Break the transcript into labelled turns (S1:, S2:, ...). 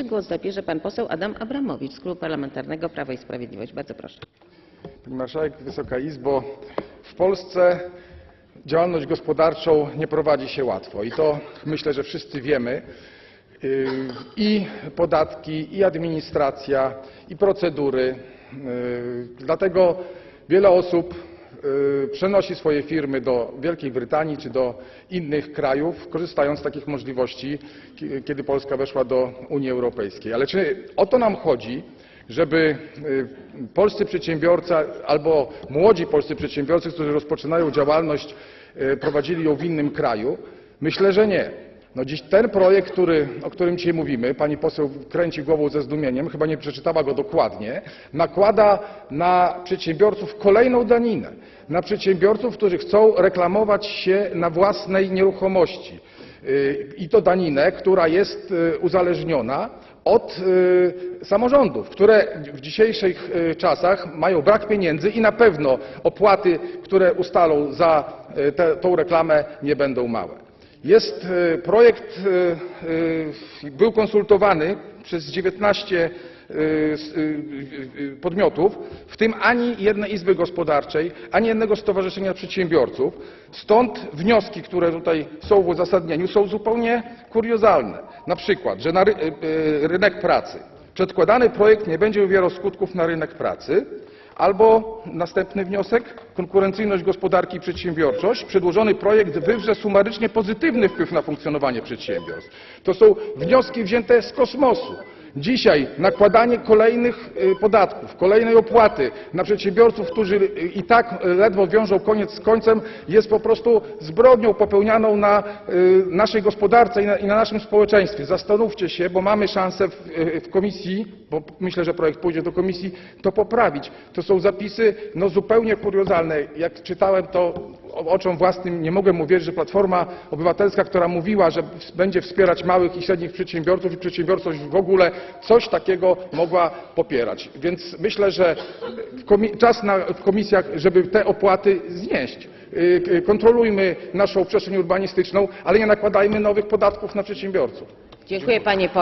S1: Głos zabierze pan poseł Adam Abramowicz z Klubu Parlamentarnego Prawo i Sprawiedliwość. Bardzo proszę.
S2: Pani Marszałek, Wysoka Izbo, w Polsce działalność gospodarczą nie prowadzi się łatwo i to myślę, że wszyscy wiemy. I podatki, i administracja, i procedury. Dlatego wiele osób przenosi swoje firmy do Wielkiej Brytanii czy do innych krajów, korzystając z takich możliwości, ki- kiedy Polska weszła do Unii Europejskiej. Ale czy o to nam chodzi, żeby y, polscy przedsiębiorcy albo młodzi polscy przedsiębiorcy, którzy rozpoczynają działalność, y, prowadzili ją w innym kraju? Myślę, że nie. No dziś ten projekt, który, o którym dzisiaj mówimy, pani poseł kręci głową ze zdumieniem, chyba nie przeczytała go dokładnie, nakłada na przedsiębiorców kolejną daninę. Na przedsiębiorców, którzy chcą reklamować się na własnej nieruchomości. Y, I to daninę, która jest y, uzależniona od y, samorządów, które w dzisiejszych czasach mają brak pieniędzy i na pewno opłaty, które ustalą za tę reklamę nie będą małe. Jest projekt, był konsultowany przez 19 y, s- y, y, y, podmiotów, w tym ani jednej izby gospodarczej, ani jednego stowarzyszenia przedsiębiorców. Stąd wnioski, które tutaj są w uzasadnieniu, są zupełnie kuriozalne. Na przykład, że na ry, y, y, rynek pracy. Przedkładany projekt nie będzie wywierał skutków na rynek pracy. Albo następny wniosek, konkurencyjność gospodarki i przedsiębiorczość. Przedłożony projekt wywrze sumarycznie pozytywny wpływ na funkcjonowanie przedsiębiorstw. To są wnioski wzięte z kosmosu. Dzisiaj nakładanie kolejnych y, podatków, kolejnej opłaty na przedsiębiorców, którzy y, i tak y, ledwo wiążą koniec z końcem, jest po prostu zbrodnią popełnianą na naszej gospodarce i na, naszym społeczeństwie. Zastanówcie się, bo mamy szansę w, komisji, bo myślę, że projekt pójdzie do komisji, to poprawić. To są zapisy no, zupełnie kuriozalne. Jak czytałem to oczom własnym, nie mogłem uwierzyć, że Platforma Obywatelska, która mówiła, że będzie wspierać małych i średnich przedsiębiorców i przedsiębiorczość w ogóle, coś takiego mogła popierać. Więc myślę, że czas na, w komisjach, żeby te opłaty znieść. Y, y, Kontrolujmy naszą przestrzeń urbanistyczną, ale nie nakładajmy nowych podatków na przedsiębiorców.
S1: Dziękuję panie.